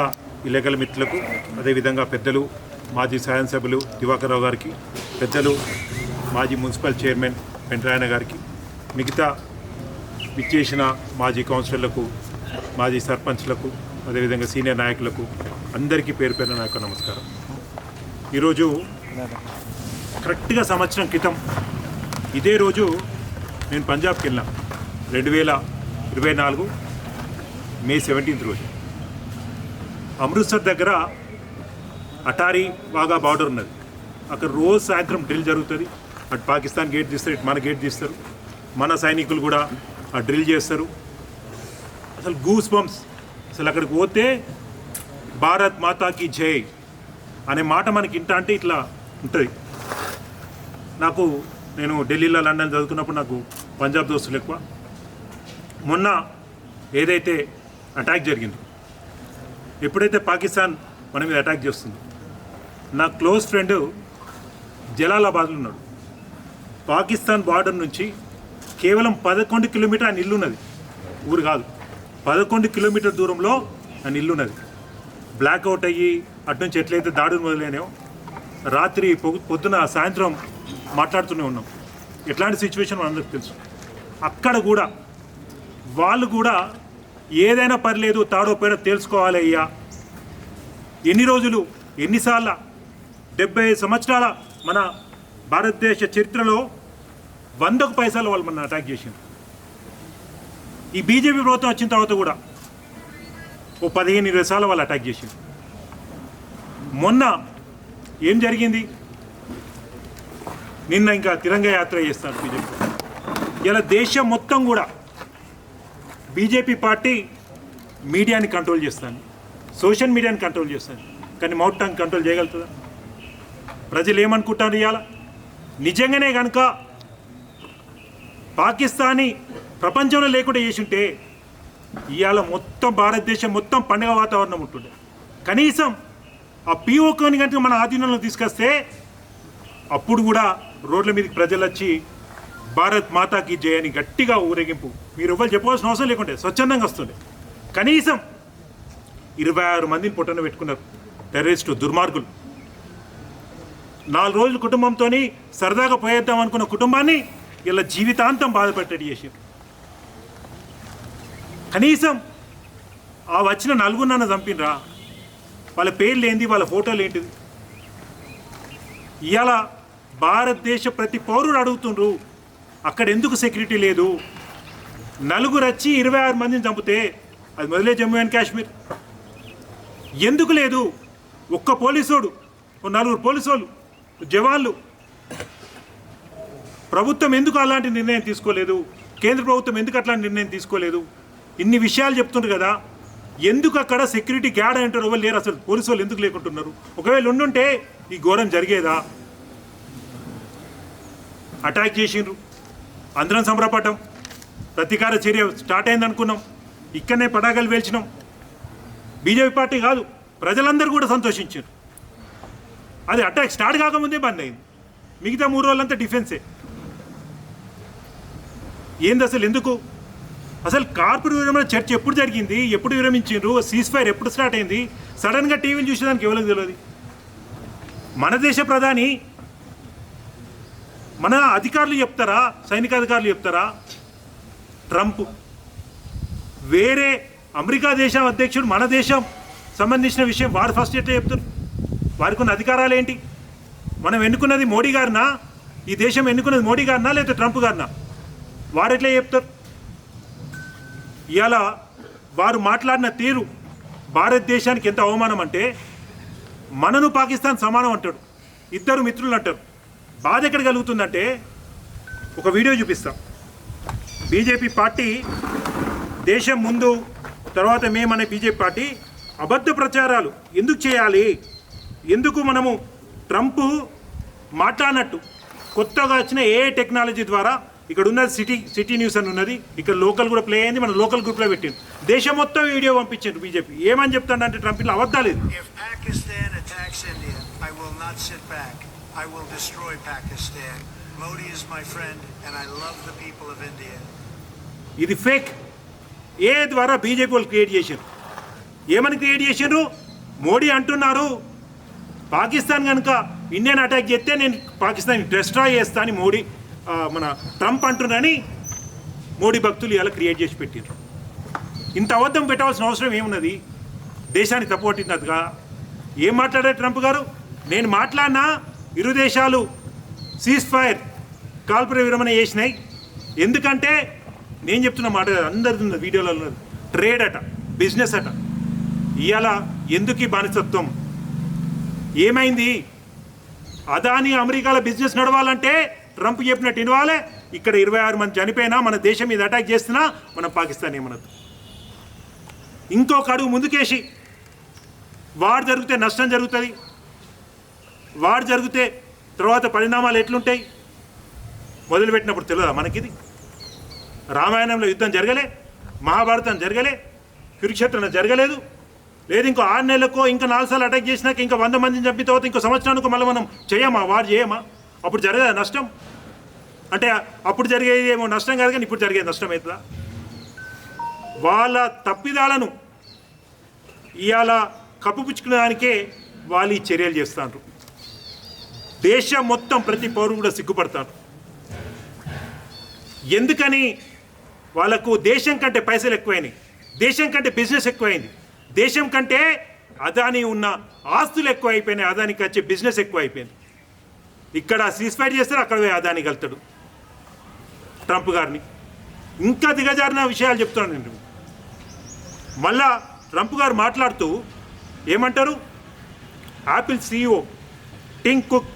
ఇలగల మిత్రులకు అదేవిధంగా పెద్దలు మాజీ శాసనసభ్యులు దివాకర్రావు గారికి పెద్దలు మాజీ మున్సిపల్ చైర్మన్ వెంకరాయణ గారికి మిగతా విచ్చేసిన మాజీ కౌన్సిలర్లకు మాజీ సర్పంచ్లకు అదేవిధంగా సీనియర్ నాయకులకు అందరికీ పేరు పేరు నా యొక్క నమస్కారం. ఈరోజు కరెక్ట్గా సంవత్సరం క్రితం ఇదే రోజు నేను పంజాబ్కి వెళ్ళినా. రెండు వేల ఇరవై నాలుగు మే సెవెంటీన్త్ రోజు. అమృత్సర్ దగ్గర అటారీ వాగా బార్డర్ ఉన్నది. అక్కడ రోజు సాయంత్రం డ్రిల్ జరుగుతుంది. అటు పాకిస్తాన్ గేట్ తీస్తారు ఇటు మన గేట్ తీస్తారు. మన సైనికులు కూడా ఆ డ్రిల్ చేస్తారు. అసలు గూస్ బంప్స్ అసలు అక్కడికి పోతే భారత్ మాతాకి జై అనే మాట మనకి ఇంట అంటే ఇట్లా ఉంటుంది. నాకు నేను ఢిల్లీలో లండన్ చదువుకున్నప్పుడు నాకు పంజాబ్ దోస్తులు ఎక్కువ. మొన్న ఏదైతే అటాక్ జరిగిందో ఎప్పుడైతే పాకిస్తాన్ మన మీద అటాక్ చేస్తుంది నా క్లోజ్ ఫ్రెండ్ జలాలాబాద్లో ఉన్నాడు. పాకిస్తాన్ బార్డర్ నుంచి కేవలం పదకొండు కిలోమీటర్ ఆయన ఇల్లు ఉన్నది ఊరు కాదు పదకొండు కిలోమీటర్ దూరంలో ఆయన ఇల్లు ఉన్నది బ్లాక్అవుట్ అయ్యి అటు నుంచి ఎట్లయితే దాడులు మొదలైనాయో రాత్రి పొద్దున సాయంత్రం మాట్లాడుతూనే ఉన్నాం. ఎట్లాంటి సిచ్యువేషన్ మనందరికి తెలుసు. అక్కడ కూడా వాళ్ళు కూడా ఏదైనా పర్లేదు తాడో పేడ తెలుసుకోవాలి అయ్యా. ఎన్ని రోజులు ఎన్నిసార్ల డెబ్బై ఐదు సంవత్సరాల మన భారతదేశ చరిత్రలో వందకు పైసలు వాళ్ళు మన అటాక్ చేసింది ఈ బీజేపీ ప్రభుత్వం వచ్చిన తర్వాత కూడా ఓ పదిహేను ఇరవై సార్లు వాళ్ళు అటాక్ చేసింది మొన్న ఏం జరిగింది? నిన్న ఇంకా తిరంగ యాత్ర చేస్తారు బీజేపీ. ఇలా దేశం మొత్తం కూడా బీజేపీ పార్టీ మీడియాని కంట్రోల్ చేస్తాను సోషల్ మీడియాని కంట్రోల్ చేస్తాను కానీ మౌట్ టాంగ్ కంట్రోల్ చేయగలుగుతుందా? ప్రజలు ఏమనుకుంటారు ఇవాళ నిజంగానే కనుక పాకిస్తానీ ప్రపంచంలో లేకుండా చేసింటే ఇవాళ మొత్తం భారతదేశం మొత్తం పండుగ వాతావరణం ఉంటుండే. కనీసం ఆ పీఓకోని కనుక మన ఆధీనంలో తీసుకొస్తే అప్పుడు కూడా రోడ్ల మీదకి ప్రజలు వచ్చి భారత్ మాతాకి జయ అని గట్టిగా ఊరేగింపు. మీరు ఎవరు చెప్పవలసిన అవసరం లేకుంటే స్వచ్ఛందంగా వస్తుంది కనీసం ఇరవై ఆరు మందిని పొట్టన పెట్టుకున్నారు టెర్రరిస్టు దుర్మార్గులు. నాలుగు రోజులు కుటుంబంతో సరదాగా పోయేద్దాం అనుకున్న కుటుంబాన్ని ఇలా జీవితాంతం బాధపెట్టడి చేశారు. కనీసం ఆ వచ్చిన నలుగురినన్న చంపినరా. వాళ్ళ పేర్లు ఏంది వాళ్ళ ఫోటోలు ఏంటిది ఇవాళ భారతదేశ ప్రతి పౌరుడు అడుగుతుండ్రు అక్కడ ఎందుకు సెక్యూరిటీ లేదు? నలుగురు వచ్చి ఇరవై ఆరు మందిని చంపితే అది మొదలే జమ్మూ అండ్ కాశ్మీర్. ఎందుకు లేదు? ఒక్క పోలీసోడు ఓ నలుగురు పోలీసోళ్ళు జవాన్లు. ప్రభుత్వం ఎందుకు అలాంటి నిర్ణయం తీసుకోలేదు? కేంద్ర ప్రభుత్వం ఎందుకు అట్లాంటి నిర్ణయం తీసుకోలేదు? ఇన్ని విషయాలు చెప్తుండ్రు కదా. ఎందుకు అక్కడ సెక్యూరిటీ గ్యాడ్ అంటారు? ఎవరు లేరు అసలు. పోలీసు వాళ్ళు ఎందుకు లేకుంటున్నారు? ఒకవేళ ఉండుంటే ఈ ఘోరం జరిగేదా? అటాక్ చేసిండ్రు. అందరం సంబరపడ్డాం. ప్రతీకార చర్య స్టార్ట్ అయింది అనుకున్నాం ఇక్కడనే పడాగలు పేల్చినాం బీజేపీ పార్టీ కాదు ప్రజలందరూ కూడా సంతోషించారు. అది అటాక్ స్టార్ట్ కాకముందే బంద్ అయింది. మిగతా మూడు రోజులంతా డిఫెన్సే. ఏంది అసలు ఎందుకు? అసలు కార్పొరేట్ విరమణ చర్చ ఎప్పుడు జరిగింది? ఎప్పుడు విరమించారు సీజ్ ఫైర్ ఎప్పుడు స్టార్ట్ అయింది? సడన్గా టీవీలు చూసేదానికి ఎవరికి తెలియదు మన దేశ ప్రధాని మన అధికారులు చెప్తారా? సైనిక అధికారులు చెప్తారా? ట్రంప్. వేరే అమెరికా దేశం అధ్యక్షుడు మన దేశం సంబంధించిన విషయం వారు ఫస్ట్ ఎట్లా చెప్తారు? వారికి ఉన్న అధికారాలు ఏంటి? మనం ఎన్నుకున్నది మోడీ గారినా? ఈ దేశం ఎన్నుకున్నది మోడీ గారినా లేకపోతే ట్రంప్ గారినా? వారు ఎట్లా చెప్తారు? ఇలా వారు మాట్లాడిన తీరు భారతదేశానికి ఎంత అవమానం అంటే మనను పాకిస్తాన్ సమానం అంటాడు. ఇద్దరు మిత్రులు అంటారు. బాధ ఎక్కడ కలుగుతుందంటే ఒక వీడియో చూపిస్తాం. బీజేపీ పార్టీ దేశం ముందు తర్వాత మేమనే బీజేపీ పార్టీ అబద్ధ ప్రచారాలు ఎందుకు చేయాలి? ఎందుకు మనము ట్రంప్ మాట్లాడినట్టు? కొత్తగా వచ్చిన ఏ టెక్నాలజీ ద్వారా ఇక్కడ ఉన్నది సిటీ సిటీ న్యూస్ అని ఉన్నది ఇక్కడ లోకల్ కూడా ప్లే అయింది మన లోకల్ గ్రూప్లో పెట్టింది. దేశం మొత్తం వీడియో పంపించారు బీజేపీ. ఏమని చెప్తాడంటే ట్రంప్ ఇలా అబద్ధాలు I will destroy Pakistan. Modi is my friend, and I love the people of India. ఇది ఫేక్ ఏ ద్వారా బీజేపీ వాళ్ళు క్రియేట్ చేశారు. ఏమని క్రియేట్ చేసిండ్రు మోడీ అంటున్నారు పాకిస్తాన్ కనుక ఇండియన్ అటాక్ చేస్తే నేను పాకిస్తాన్ డెస్ట్రాయ్ చేస్తా అని మోడీ మన ట్రంప్ అంటున్నారని మోడీ భక్తులు ఇలా క్రియేట్ చేసి పెట్టారు ఇంత అబద్ధం పెట్టవలసిన అవసరం ఏమున్నది? దేశానికి తప్పు తప్పుపట్టినట్టుగా ఏం మాట్లాడారు ట్రంప్ గారు? నేను మాట్లాడినా ఇరు దేశాలు సీజ్ ఫైర్ కాల్పుర విరమణ చేసినాయి. ఎందుకంటే నేను చెప్తున్న మాట అందరిది ఉన్నది వీడియోలో ఉన్నది. ట్రేడ్ అట బిజినెస్ అట. ఇవాళ ఎందుకు ఈ బానిసత్వం? ఏమైంది? అదాని అమెరికాలో బిజినెస్ నడవాలంటే ట్రంప్ చెప్పినట్టు ఇవ్వాలి ఇక్కడ ఇరవై ఆరు మంది చనిపోయినా మన దేశం మీద అటాక్ చేస్తున్నా మనం పాకిస్తాన్ ఏమనద్దు. ఇంకొక అడుగు ముందుకేసి వాడు జరిగితే నష్టం జరుగుతుంది. వాడు జరిగితే తర్వాత పరిణామాలు ఎట్లుంటాయి? మొదలుపెట్టినప్పుడు తెలియదా మనకిది? రామాయణంలో యుద్ధం జరగలే మహాభారతం జరగలే కురుక్షేత్రం జరగలేదు. లేదు ఇంకో ఆరు నెలలకో ఇంకా నాలుగు సార్లు అటాక్ చేసినాక ఇంకా వంద మందిని చంపిన తర్వాత ఇంకో సంవత్సరానికి మళ్ళీ మనం చేయమా? వాడు చేయమా? అప్పుడు జరగదా నష్టం? అంటే అప్పుడు జరిగేది ఏమో నష్టం కాదు కానీ ఇప్పుడు జరిగేది నష్టం అవుతుందా వాళ్ళ తప్పిదాలను ఇవాళ కప్పుపుచ్చుకునేదానికే వాళ్ళు ఈ చర్యలు చేస్తారు దేశం మొత్తం ప్రతి పౌరుడు కూడా సిగ్గుపడతారు ఎందుకని? వాళ్ళకు దేశం కంటే పైసలు ఎక్కువైనాయి. దేశం కంటే బిజినెస్ ఎక్కువైంది. దేశం కంటే అదాని ఉన్న ఆస్తులు ఎక్కువ అయిపోయినాయి అదానికి వచ్చే బిజినెస్ ఎక్కువ అయిపోయింది ఇక్కడ సీస్ఫైర్ చేస్తారు అక్కడ పోయి అదాని కలుతాడు. ట్రంప్ గారిని. ఇంకా దిగజారిన విషయాలు చెప్తున్నాను నేను. మళ్ళా ట్రంప్ గారు మాట్లాడుతూ ఏమంటారు? Apple CEO Tim Cook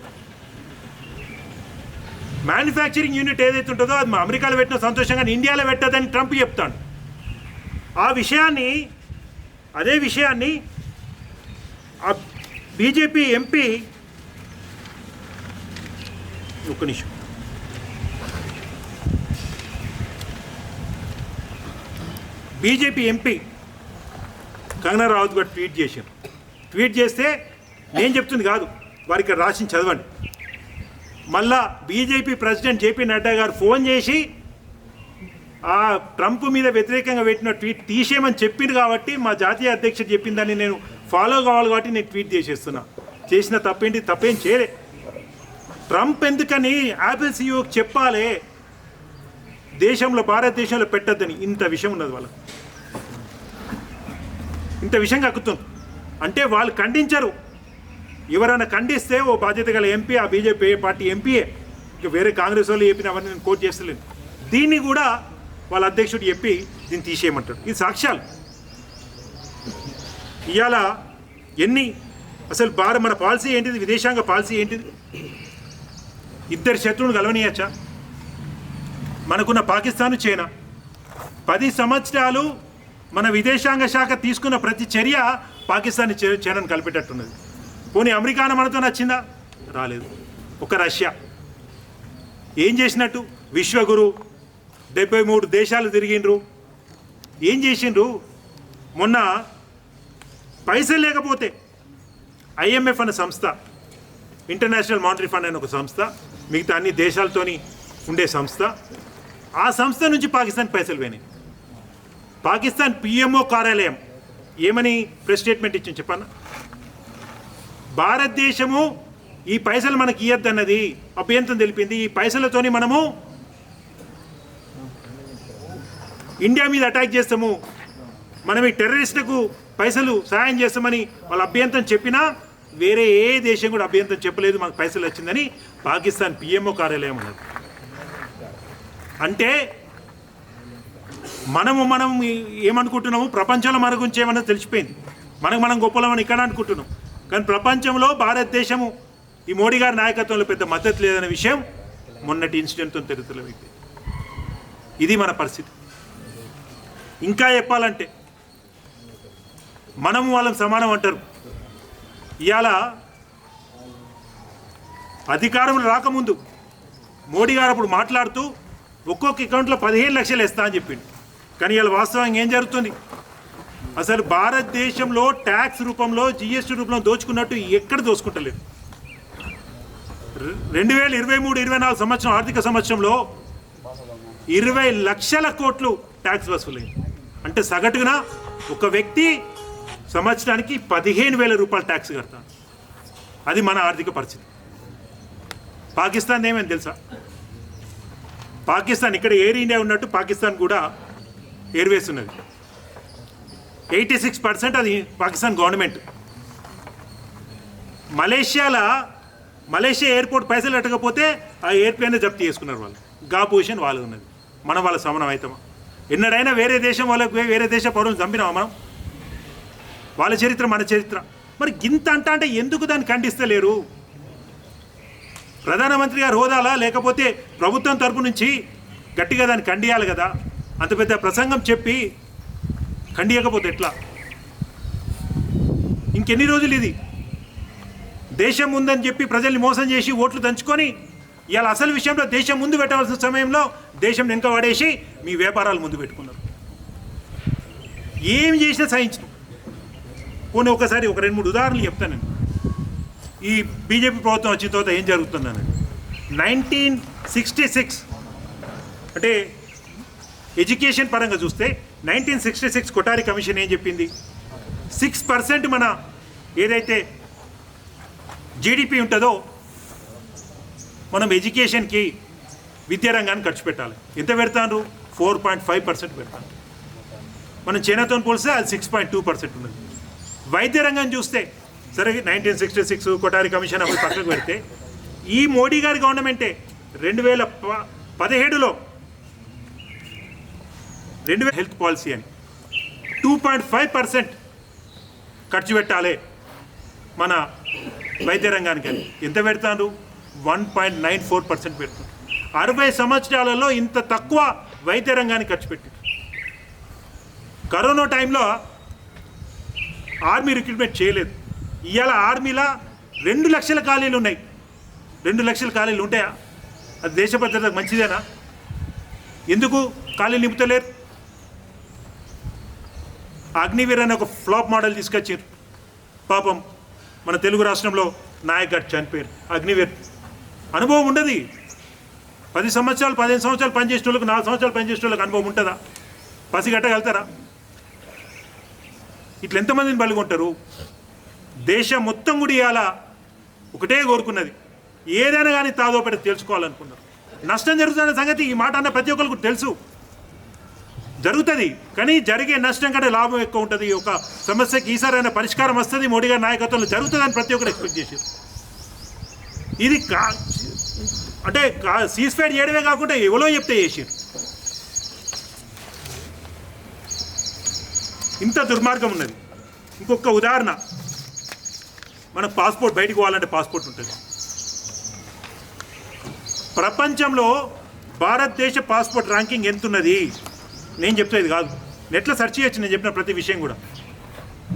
manufacturing unit ఏదైతే ఉంటుందో అది మా అమెరికాలో పెట్టిన సంతోషంగా ఇండియాలో పెట్టదని ట్రంప్ చెప్తాడు. ఆ విషయాన్ని అదే విషయాన్ని ఆ బీజేపీ ఎంపీ ఒక్క నిమిషం. బీజేపీ ఎంపీ కంగనా రావత్ గారు ట్వీట్ చేశారు. ట్వీట్ చేస్తే నేను చెప్తుంది కాదు వారికి రాసి చదవండి. మళ్ళా బీజేపీ ప్రెసిడెంట్ జేపీ నడ్డా గారు ఫోన్ చేసి ఆ ట్రంప్ మీద వ్యతిరేకంగా పెట్టిన ట్వీట్ తీసేయమని చెప్పింది కాబట్టి మా జాతీయ అధ్యక్షుడు చెప్పిందని నేను ఫాలో కావాలి కాబట్టి నేను ట్వీట్ చేసేస్తున్నా. చేసిన తప్పేంటి? తప్పేం చేయలే. ట్రంప్ ఎందుకని యాపిల్ సీఈఓకి చెప్పాలి? దేశంలో భారతదేశంలో పెట్టద్దని ఇంత విషయం ఉన్నది వాళ్ళకి. ఇంత విషయం కక్కుతుంది. అంటే వాళ్ళు ఖండించరు. ఎవరైనా ఖండిస్తే ఓ బాధ్యత గల ఎంపీ ఆ బీజేపీ పార్టీ ఎంపీయే ఇంకా వేరే కాంగ్రెస్ వాళ్ళు చెప్పిన అవన్నీ నేను కోట్ చేస్తలేను. దీన్ని కూడా వాళ్ళ అధ్యక్షుడు చెప్పి దీన్ని తీసేయమంటాడు. ఇది సాక్ష్యాలు. ఇవాళ ఎన్ని అసలు భారత మన పాలసీ ఏంటిది? విదేశాంగ పాలసీ ఏంటిది? ఇద్దరు శత్రువులు కలవనీయచ్చా? మనకున్న పాకిస్తాన్ చైనా. పది సంవత్సరాలు మన విదేశాంగ శాఖ తీసుకున్న ప్రతి చర్య పాకిస్తాన్ చైనాను కలిపేటట్టున్నది. పోనీ అమెరికాన మనతో నచ్చిందా? రాలేదు. ఒక రష్యా. ఏం చేసినట్టు? విశ్వగురు డెబ్బై మూడు దేశాలు తిరిగిండ్రు. ఏం చేసిండ్రు? మొన్న పైసలు లేకపోతే ఐఎంఎఫ్ అనే సంస్థ ఇంటర్నేషనల్ మానిటరీ ఫండ్ అనే ఒక సంస్థ మిగతా అన్ని దేశాలతోని ఉండే సంస్థ ఆ సంస్థ నుంచి పాకిస్తాన్ పైసలు పోయినాయి. పాకిస్తాన్ పిఎంఓ కార్యాలయం. ఏమని ప్రెస్ స్టేట్మెంట్ ఇచ్చింది చెప్పన్న? భారతదేశము ఈ పైసలు మనకి ఇయ్యద్దన్నది అభ్యంతరం తెలిపింది. ఈ పైసలతోని మనము ఇండియా మీద అటాక్ చేస్తాము. మనం ఈ టెర్రరిస్టులకు పైసలు సహాయం చేస్తామని వాళ్ళు అభ్యంతరం చెప్పినా వేరే ఏ దేశం కూడా అభ్యంతరం చెప్పలేదు మాకు పైసలు వచ్చిందని పాకిస్తాన్ పిఎంఓ కార్యాలయం అన్నది. అంటే మనము మనం ఏమనుకుంటున్నాము? ప్రపంచంలో మన గురించి ఏమన్నా తెలిసిపోయింది. మనకు మనం గొప్పలమని ఇక్కడ అనుకుంటున్నాం. కానీ ప్రపంచంలో భారతదేశము ఈ మోడీ గారి నాయకత్వంలో పెద్ద మద్దతు లేదనే విషయం మొన్నటి ఇన్సిడెంట్తో తెలుతులైపోయింది ఇది మన పరిస్థితి. ఇంకా చెప్పాలంటే మనము వాళ్ళం సమానం అంటారు. ఇవాళ అధికారములు రాకముందు మోడీ గారు అప్పుడు మాట్లాడుతూ ఒక్కొక్క అకౌంట్లో పదిహేను లక్షలు ఇస్తా అని చెప్పిండు. కానీ ఇవాళ వాస్తవంగా ఏం జరుగుతుంది? అసలు భారతదేశంలో ట్యాక్స్ రూపంలో జిఎస్టీ రూపంలో దోచుకున్నట్టు ఎక్కడ దోచుకుంటలేదు. రెండు వేల ఇరవై మూడు ఇరవై నాలుగు సంవత్సరం ఆర్థిక సంవత్సరంలో ఇరవై లక్షల కోట్లు ట్యాక్స్ వసూలైంది. అంటే సగటున ఒక వ్యక్తి సంవత్సరానికి పదిహేను వేల రూపాయలు ట్యాక్స్ కడతాడు. అది మన ఆర్థిక పరిస్థితి. పాకిస్తాన్ ఏమేమి తెలుసా? పాకిస్తాన్ ఇక్కడ ఎయిర్ ఇండియా ఉన్నట్టు పాకిస్తాన్ కూడా ఎయిర్వేస్ ఉన్నది. ఎయిటీ సిక్స్ పర్సెంట్ అది పాకిస్తాన్ గవర్నమెంట్. మలేషియాలో మలేషియా ఎయిర్పోర్ట్ పైసలు పెట్టకపోతే ఆ ఎయిర్ప్లేన్ జప్తు చేసుకున్నారు వాళ్ళు. గా పొజిషన్ వాళ్ళు ఉన్నది. మనం వాళ్ళ సమనం అవుతామా? ఎన్నడైనా వేరే దేశం వాళ్ళకు వేరే దేశ పౌరులు చంపినామా మనం? వాళ్ళ చరిత్ర మన చరిత్ర. మరి గింత అంట అంటే ఎందుకు దాన్ని ఖండిస్తలేరు? ప్రధానమంత్రి గారి హోదాలా? లేకపోతే ప్రభుత్వం తరపు నుంచి గట్టిగా దాన్ని ఖండియాలి కదా? అంత పెద్ద ప్రసంగం చెప్పి ఖండియకపోతే ఎట్లా? ఇంకెన్ని రోజులు ఇది? దేశం ఉందని చెప్పి ప్రజల్ని మోసం చేసి ఓట్లు దంచుకొని ఇవాళ అసలు విషయంలో దేశం ముందు పెట్టవలసిన సమయంలో దేశం వెనుక పడేసి మీ వ్యాపారాలు ముందు పెట్టుకున్నారు. ఏం చేసినా సహించను. పోనీ ఒకసారి ఒక రెండు మూడు ఉదాహరణలు చెప్తాను నేను. ఈ బీజేపీ ప్రభుత్వం వచ్చిన తర్వాత ఏం జరుగుతుందని నైన్టీన్ సిక్స్టీ సిక్స్ అంటే ఎడ్యుకేషన్ పరంగా చూస్తే nineteen sixty six Kothari commission ఏం చెప్పింది? సిక్స్ పర్సెంట్ మన ఏదైతే జీడిపి ఉంటుందో మనం ఎడ్యుకేషన్కి విద్యారంగాన్ని ఖర్చు పెట్టాలి. ఎంత పెడతాను ఫోర్ పాయింట్ ఫైవ్ పర్సెంట్ పెడతాను మనం చైనాతో పోలిస్తే అది సిక్స్ పాయింట్ టూ పర్సెంట్ ఉన్నది. వైద్య రంగం చూస్తే సరే nineteen sixty six Kothari commission అప్పుడు పక్కకు పెడితే ఈ మోడీ గారి గవర్నమెంటే రెండు వేల ప- పదిహేడులో రెండు వేల హెల్త్ పాలసీ అని. టూ పాయింట్ ఫైవ్ పర్సెంట్ ఖర్చు పెట్టాలి మన వైద్య రంగానికి అని. ఎంత పెడతాను one point nine four percent పెడుతుంది అరవై సంవత్సరాలలో ఇంత తక్కువ వైద్య రంగానికి ఖర్చు పెట్టారు. కరోనా టైంలో ఆర్మీ రిక్రూట్మెంట్ చేయలేదు. ఇవాళ ఆర్మీలో రెండు లక్షల ఖాళీలు ఉన్నాయి. రెండు లక్షల ఖాళీలు ఉంటాయా? అది దేశ భద్రతకు మంచిదేనా? ఎందుకు ఖాళీలు నింపుతలేరు? అగ్నివీర్ అనే ఒక ఫ్లాప్ మోడల్ తీసుకొచ్చారు. పాపం మన తెలుగు రాష్ట్రంలో నాయక్ గారు చనిపోయారు. అగ్నివీర్ అనుభవం ఉండదు. పది సంవత్సరాలు పదిహేను సంవత్సరాలు పనిచేసిన వాళ్ళకి నాలుగు సంవత్సరాలు పనిచేసిన వాళ్ళకి అనుభవం ఉంటుందా? పసిగట్టగలుగుతారా? ఇట్లా ఎంతమందిని పలుకుంటారు దేశం మొత్తం కూడా ఇవాళ ఒకటే కోరుకున్నది. ఏదైనా కానీ తాదో పెట్టి తెలుసుకోవాలనుకున్నారు. నష్టం జరుగుతున్న సంగతి ఈ మాట అన్న ప్రతి ఒక్కరికి తెలుసు. జరుగుతుంది. కానీ జరిగే నష్టం కంటే లాభం ఎక్కువ ఉంటుంది. ఈ ఒక సమస్యకి ఈసారైనా పరిష్కారం వస్తుంది. మోడీ గారి నాయకత్వంలో జరుగుతుందని ప్రతి ఒక్కరు ఎక్స్పెక్ట్ చేశారు. ఇది కా అంటే సీజ్ ఫైర్ చేయడమే కాకుండా ఎవరో చెప్తే చేసారు ఇంత దుర్మార్గం ఉన్నది. ఇంకొక ఉదాహరణ. మన పాస్పోర్ట్ బయటకు పోవాలంటే పాస్పోర్ట్ ఉంటుంది. ప్రపంచంలో భారతదేశ పాస్పోర్ట్ ర్యాంకింగ్ ఎంతున్నది? నేను చెప్తే ఇది కాదు. నెట్లో సెర్చ్ చేయొచ్చు నేను చెప్పిన ప్రతి విషయం కూడా.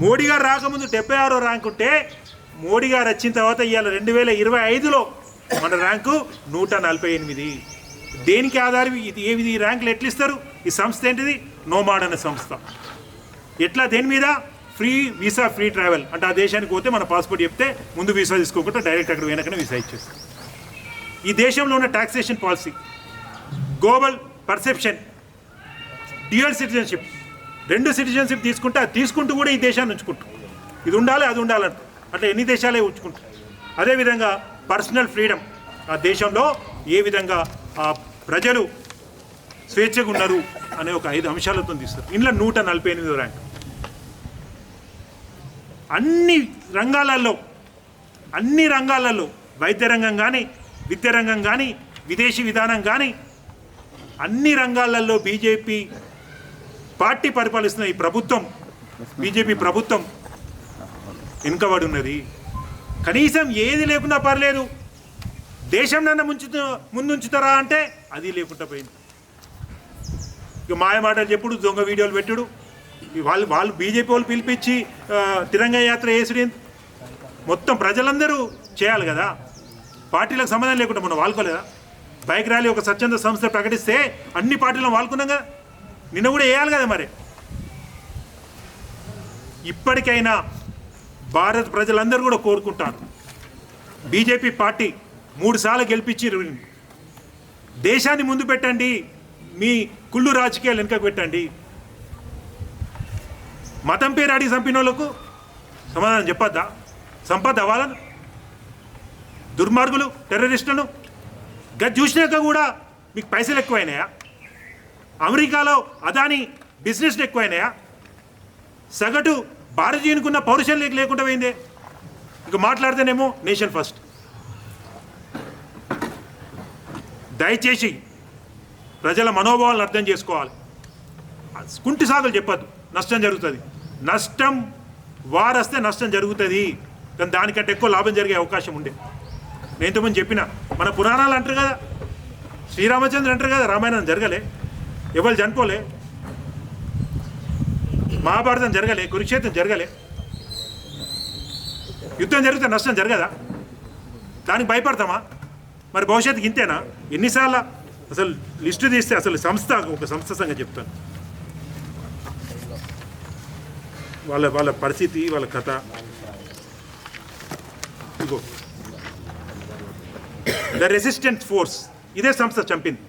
మోడీ గారు రాకముందు డెబ్బై ఆరో ర్యాంక్ ఉంటే మోడీ గారు వచ్చిన తర్వాత ఇవాళ రెండు వేల ఇరవై ఐదులో మన ర్యాంకు నూట నలభై ఎనిమిది. దేనికి ఆధారం? ఇది ఏది ఈ ర్యాంకులు ఎట్లా ఇస్తారు ఈ సంస్థ ఏంటిది? నోమాడ్ అనే సంస్థ. ఎట్లా? దేని మీద? Free visa free travel. అంటే ఆ దేశానికి పోతే మన పాస్పోర్ట్ చెప్తే ముందు వీసా తీసుకోకుండా డైరెక్ట్ అక్కడ వెనకనే వీసా ఇచ్చేస్తాం ఈ దేశంలో ఉన్న taxation policy global perception dual citizenship రెండు సిటిజన్షిప్ తీసుకుంటే అది తీసుకుంటూ కూడా ఈ దేశాన్ని ఉంచుకుంటాం. ఇది ఉండాలి అది ఉండాలంట. అట్లా ఎన్ని దేశాలే ఉంచుకుంటాం. అదేవిధంగా పర్సనల్ ఫ్రీడమ్ ఆ దేశంలో ఏ విధంగా ఆ ప్రజలు స్వేచ్ఛగా ఉన్నారు అనే ఒక ఐదు అంశాలతో తీస్తారు. ఇంట్లో నూట నలభై ఎనిమిది ర్యాంక్. అన్ని రంగాలలో అన్ని రంగాలలో వైద్య రంగం కానీ విద్య రంగం కానీ విదేశీ విధానం కానీ అన్ని రంగాలలో బీజేపీ పార్టీ పరిపాలిస్తున్న ఈ ప్రభుత్వం బీజేపీ ప్రభుత్వం వెనుకబడి ఉన్నది. కనీసం ఏది లేకున్నా పర్లేదు. దేశం నన్ను ముంచుతూ ముందుంచుతారా అంటే అది లేకుండా పోయింది. ఇక మాయమాటలు చెప్పుడు దొంగ వీడియోలు పెట్టుడు. వాళ్ళు వాళ్ళు బీజేపీ వాళ్ళు పిలిపించి తిరంగ యాత్ర వేసుడు మొత్తం ప్రజలందరూ చేయాలి కదా. పార్టీలకు సంబంధం లేకుండా మనం వాల్కోలేదా? బైక్ ర్యాలీ ఒక స్వచ్ఛంద సంస్థ ప్రకటిస్తే అన్ని పార్టీలను వాడుకున్నాం కదా నిన్న కూడా వేయాలి కదా మరి. ఇప్పటికైనా భారత ప్రజలందరూ కూడా కోరుకుంటారు. బీజేపీ పార్టీ మూడుసార్లు గెలిపించారు. దేశాన్ని ముందు పెట్టండి మీ కుళ్ళు రాజకీయాలు వెనుకకు పెట్టండి. మతం పేరు అడిగి చంపిన వాళ్ళకు సమాధానం చెప్పొద్దా? సంపద వాళ్ళను? దుర్మార్గులు టెర్రరిస్టులను? గది చూసినాక కూడా మీకు పైసలు ఎక్కువైనాయా? అమెరికాలో అదాని బిజినెస్ ఎక్కువైనాయా? సగటు భారతీయునికున్న పౌరుషం లేక లేకుండా పోయిందే. ఇక మాట్లాడితేనేమో నేషన్ ఫస్ట్. దయచేసి ప్రజల మనోభావాలను అర్థం చేసుకోవాలి. కుంటి సాగులు చెప్పద్దు. నష్టం జరుగుతుంది. నష్టం వారస్తే నష్టం జరుగుతుంది. కానీ దానికంటే ఎక్కువ లాభం జరిగే అవకాశం ఉండే. నేను ఇంతకుముందు చెప్పిన మన పురాణాలు అంటారు కదా శ్రీరామచంద్ర అంటారు కదా రామాయణం జరగలే. ఎవరు చనిపోలే. మహాభారతం జరగలే కురుక్షేత్రం జరగలే. యుద్ధం జరిగితే నష్టం జరగదా? దానికి భయపడతామా? మరి భవిష్యత్తుకి ఇంతేనా? ఎన్నిసార్లు అసలు లిస్టు తీస్తే అసలు సంస్థ ఒక సంస్థ సంగతి చెప్తాను. వాళ్ళ వాళ్ళ పరిస్థితి వాళ్ళ కథ. ఇగో. ద రెసిస్టెంట్ ఫోర్స్ ఇదే సంస్థ చంపింది.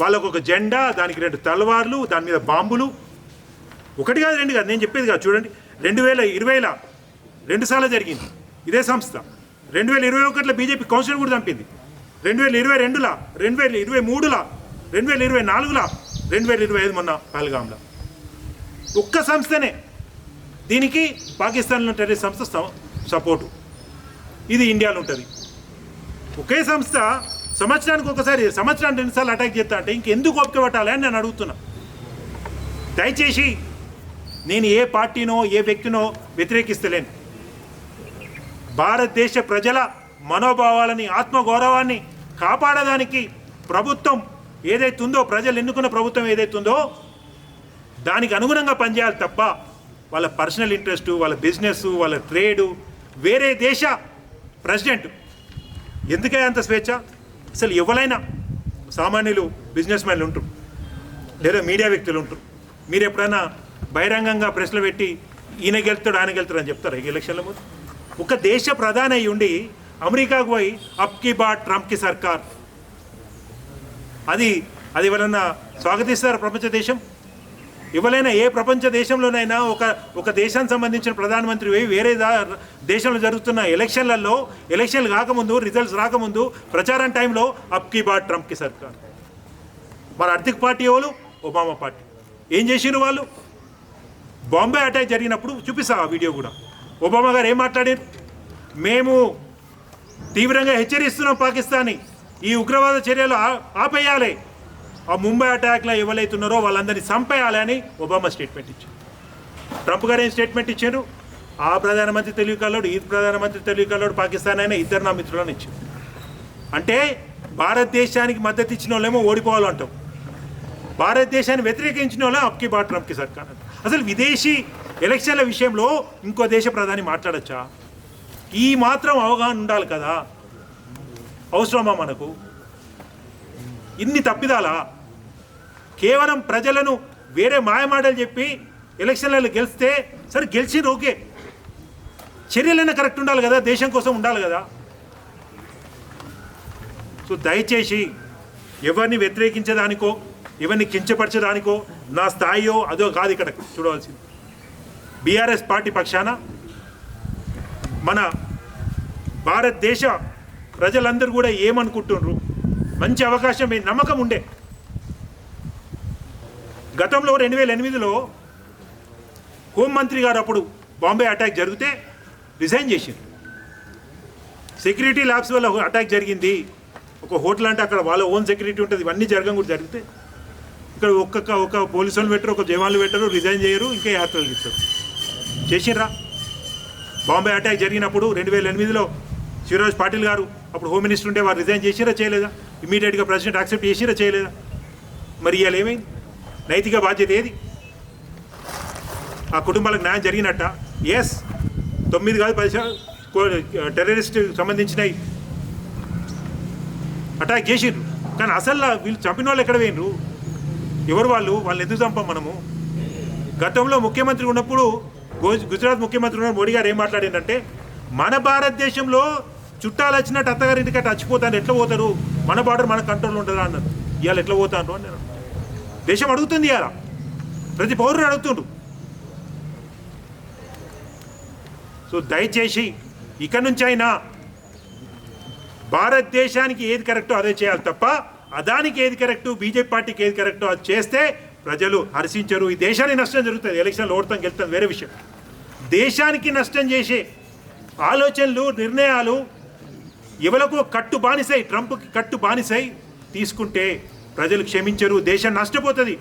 వాళ్ళకు ఒక జెండా దానికి రెండు తలవార్లు దాని మీద బాంబులు. ఒకటి కాదు రెండు కాదు నేను చెప్పేది కాదు చూడండి. రెండు వేల ఇరవైల రెండు సార్లు జరిగింది. ఇదే సంస్థ. రెండు వేల ఇరవై ఒకటిలో బీజేపీ కౌన్సిలర్ కూడా చంపింది. రెండు వేల ఇరవై రెండులా రెండు వేల ఇరవై మూడులా రెండు వేల ఇరవై నాలుగులా రెండు వేల ఇరవై ఐదు మొన్న పహల్గామ్లో. ఒక్క సంస్థనే. దీనికి పాకిస్తాన్లో టెర్రరిస్ట్ సంస్థ స- సపోర్టు. ఇది ఇండియాలో ఉంటుంది. ఒకే సంస్థ సంవత్సరానికి ఒకసారి సంవత్సరానికి రెండుసార్లు అటాక్ చేస్తా అంటే ఇంకెందుకు ఓపిక పట్టాలి అని నేను అడుగుతున్నా. దయచేసి నేను ఏ పార్టీనో ఏ వ్యక్తినో వ్యతిరేకిస్తలేను. భారతదేశ ప్రజల మనోభావాలని ఆత్మగౌరవాన్ని కాపాడడానికి ప్రభుత్వం ఏదైతుందో ప్రజలు ఎన్నుకున్న ప్రభుత్వం ఏదైతుందో దానికి అనుగుణంగా పనిచేయాలి తప్ప వాళ్ళ పర్సనల్ ఇంట్రెస్ట్ వాళ్ళ బిజినెస్ వాళ్ళ ట్రేడు వేరే దేశ ప్రెసిడెంట్ ఎందుకే అంత స్వేచ్ఛ? అసలు ఎవరైనా సామాన్యులు బిజినెస్ మ్యాన్లు ఉంటారు. లేదా మీడియా వ్యక్తులు ఉంటారు. మీరు ఎప్పుడైనా బహిరంగంగా ప్రశ్నలు పెట్టి ఈయన గెలుతాడు ఆయన గెలుతాడు అని చెప్తారు ఈ ఎలక్షన్ల ముందు ఒక దేశ ప్రధాని అయి ఉండి అమెరికాకు పోయి అప్కి బా ట్రంప్కి సర్కార్. అది అది ఎవరన్నా స్వాగతిస్తారా ప్రపంచ దేశం? ఎవరైనా ఏ ప్రపంచ దేశంలోనైనా ఒక ఒక దేశానికి సంబంధించిన ప్రధానమంత్రి వేరే దా దేశంలో జరుగుతున్న ఎలక్షన్లలో ఎలక్షన్లు కాకముందు రిజల్ట్స్ రాకముందు ప్రచారం టైంలో అప్కి బాట్ ట్రంప్కి సర్కార్. మన ఆర్థిక పార్టీ ఎవరు? Obama party. ఏం చేసిరు వాళ్ళు? బాంబే అటాక్ జరిగినప్పుడు చూపిస్తా ఆ వీడియో కూడా. ఒబామా గారు ఏం మాట్లాడారు మేము తీవ్రంగా హెచ్చరిస్తున్నాం పాకిస్తాన్ని. ఈ ఉగ్రవాద చర్యలు ఆ- ఆపేయాలి. ఆ ముంబై అటాక్లో ఎవరైతున్నారో వాళ్ళందరినీ చంపేయాలి ఒబామా స్టేట్మెంట్ ఇచ్చారు. ట్రంప్ గారు ఏం స్టేట్మెంట్ ఇచ్చారు? ఆ ప్రధానమంత్రి తెలుగు కల్లోడు ఈ ప్రధానమంత్రి తెలుగు కల్లోడు పాకిస్తాన్ అయినా ఇద్దరు నా మిత్రులను ఇచ్చారు. అంటే భారతదేశానికి మద్దతు ఇచ్చిన వాళ్ళేమో ఓడిపోవాలంటాం భారతదేశాన్ని వ్యతిరేకించిన వాళ్ళే అప్కి బా ట్రంప్కి సర్కార్ అసలు విదేశీ ఎలక్షన్ల విషయంలో ఇంకో దేశ ప్రధాని మాట్లాడచ్చా? ఈ మాత్రం అవగాహన ఉండాలి కదా. అవసరమా మనకు? ఇన్ని తప్పిదాలా? కేవలం ప్రజలను వేరే మాయమాటలు చెప్పి ఎలక్షన్లలో గెలిస్తే సరే గెలిచింది ఓకే. చర్యలైనా కరెక్ట్ ఉండాలి కదా? దేశం కోసం ఉండాలి కదా? సో దయచేసి ఎవరిని వ్యతిరేకించడానికో ఎవరిని కించపరచడానికో నా స్థాయియో అదో కాదు ఇక్కడ చూడవలసింది. బీఆర్ఎస్ పార్టీ పక్షాన మన భారతదేశ ప్రజలందరూ కూడా ఏమనుకుంటున్నారు? మంచి అవకాశం మీ నమ్మకం ఉండే. గతంలో రెండు వేల ఎనిమిదిలో హోంమంత్రి గారు అప్పుడు బాంబే అటాక్ జరిగితే రిజైన్ చేశారు. సెక్యూరిటీ ల్యాబ్స్ వల్ల అటాక్ జరిగింది. ఒక హోటల్ అంటే అక్కడ వాళ్ళ ఓన్ సెక్యూరిటీ ఉంటుంది. ఇవన్నీ జరగం కూడా జరిగితే ఇక్కడ ఒక్కొక్క ఒక పోలీసు వాళ్ళు పెట్టరు ఒక జవాన్లు పెట్టరు రిజైన్ చేయరు ఇంకా యాత్రలు ఇస్తారు చేసిండ్రా బాంబే అటాక్ జరిగినప్పుడు రెండు వేల ఎనిమిదిలో శివరాజ్ పాటిల్ గారు అప్పుడు హోమ్ మినిస్టర్ ఉంటే వారు రిజైన్ చేసిరా చేయలేదా? ఇమీడియట్గా ప్రెసిడెంట్ యాక్సెప్ట్ చేసిరా చేయలేదా? మరి ఇవాళ ఏమైంది? నైతిక బాధ్యత ఏది? ఆ కుటుంబాలకు న్యాయం జరిగినట్ట? ఎస్ తొమ్మిది కాదు పది టెర్రరిస్ట్ సంబంధించినవి అటాక్ చేసిండ్రు కానీ అసలు వీళ్ళు చంపిన వాళ్ళు ఎక్కడ పోయినరు ఎవరు వాళ్ళు? వాళ్ళని ఎందుకు చంపాం మనము? గతంలో ముఖ్యమంత్రి ఉన్నప్పుడు గుజరాత్ ముఖ్యమంత్రి ఉన్న మోడీ గారు ఏం మాట్లాడిందంటే మన భారతదేశంలో చుట్టాలు వచ్చినట్టు అత్తగారింటికి అట్లా చచ్చిపోతాను ఎట్లా పోతారు? మన బార్డర్ మన కంట్రోల్ ఉంటుందా అన్నారు. ఇవాళ ఎట్లా పోతాను అని నేను దేశం అడుగుతుంది ఇవాళ. ప్రతి పౌరుడు అడుగుతుండు. సో దయచేసి ఇక్కడి నుంచి అయినా భారతదేశానికి ఏది కరెక్టో అదే చేయాలి తప్ప అదానికి ఏది కరెక్టు బీజేపీ పార్టీకి ఏది కరెక్టో అది చేస్తే ప్రజలు హర్షించరు. ఈ దేశానికి నష్టం జరుగుతుంది. ఎలక్షన్లు ఓడతాం గెలుతాం వేరే విషయం. దేశానికి నష్టం చేసే ఆలోచనలు నిర్ణయాలు ఎవలకు కట్టు బానిసై ట్రంప్కి కట్టు బానిసై తీసుకుంటే ప్రజలు క్షమించరు దేశం నష్టపోతుంది.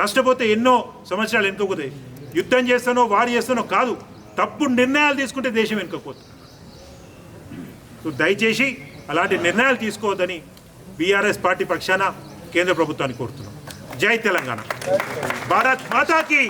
నష్టపోతే ఎన్నో సంవత్సరాలు వెనుకపోతాయి. యుద్ధం చేస్తానో వారు చేస్తానో కాదు తప్పుడు నిర్ణయాలు తీసుకుంటే దేశం వెనుకపోతుంది. దయచేసి అలాంటి నిర్ణయాలు తీసుకోవద్దని బీఆర్ఎస్ పార్టీ పక్షాన కేంద్ర ప్రభుత్వాన్ని కోరుతున్నాం. జై తెలంగాణ. భారత్ మాతాకి.